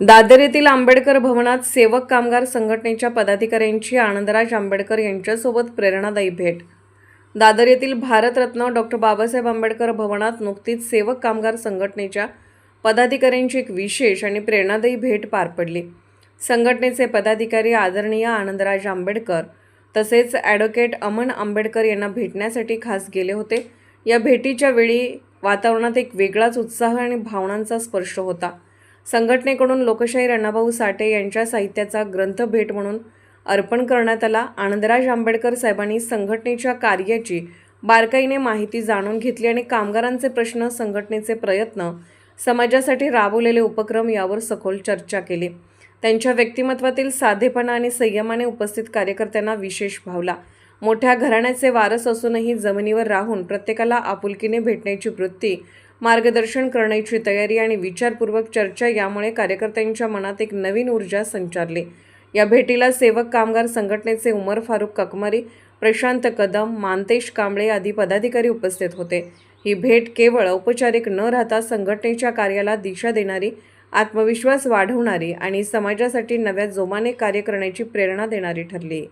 दादर येथील आंबेडकर भवनात सेवक कामगार संघटनेच्या पदाधिकाऱ्यांची आनंदराज आंबेडकर यांच्यासोबत प्रेरणादायी भेट. दादर येथील भारतरत्न डॉक्टर बाबासाहेब आंबेडकर भवनात नुकतीच सेवक कामगार संघटनेच्या पदाधिकाऱ्यांची एक विशेष आणि प्रेरणादायी भेट पार पडली. संघटनेचे पदाधिकारी आदरणीय आनंदराज आंबेडकर तसेच ॲडव्होकेट अमन आंबेडकर यांना भेटण्यासाठी खास गेले होते. या भेटीच्या वेळी वातावरणात एक वेगळाच उत्साह आणि भावनांचा स्पर्श होता. संघटनेकडून लोकशाहीर अण्णाभाऊ साठे यांच्या साहित्याचा ग्रंथ भेट म्हणून अर्पण करण्यात आला. आनंदराज आंबेडकर साहेबांनी संघटनेच्या कार्याची बारकाईने माहिती जाणून घेतली आणि कामगारांचे प्रश्न संघटनेचे प्रयत्न समाजासाठी राबवलेले उपक्रम यावर सखोल चर्चा केली. त्यांच्या व्यक्तिमत्वातील साधेपणा आणि संयमाने उपस्थित कार्यकर्त्यांना विशेष भावला. मोठ्या घराण्याचे वारस असूनही जमिनीवर राहून प्रत्येकाला आपुलकीने भेटण्याची वृत्ती मार्गदर्शन करण्याची तयारी आणि विचारपूर्वक चर्चा यामुळे कार्यकर्त्यांच्या मनात एक नवीन ऊर्जा संचारली. या भेटीला सेवक कामगार संघटनेचे उमर फारूक ककमरी प्रशांत कदम मानतेश कांबळे आदी पदाधिकारी उपस्थित होते. ही भेट केवळ औपचारिक न राहता संघटनेच्या कार्याला दिशा देणारी आत्मविश्वास वाढवणारी आणि समाजासाठी नव्या जोमाने कार्य करण्याची प्रेरणा देणारी ठरली.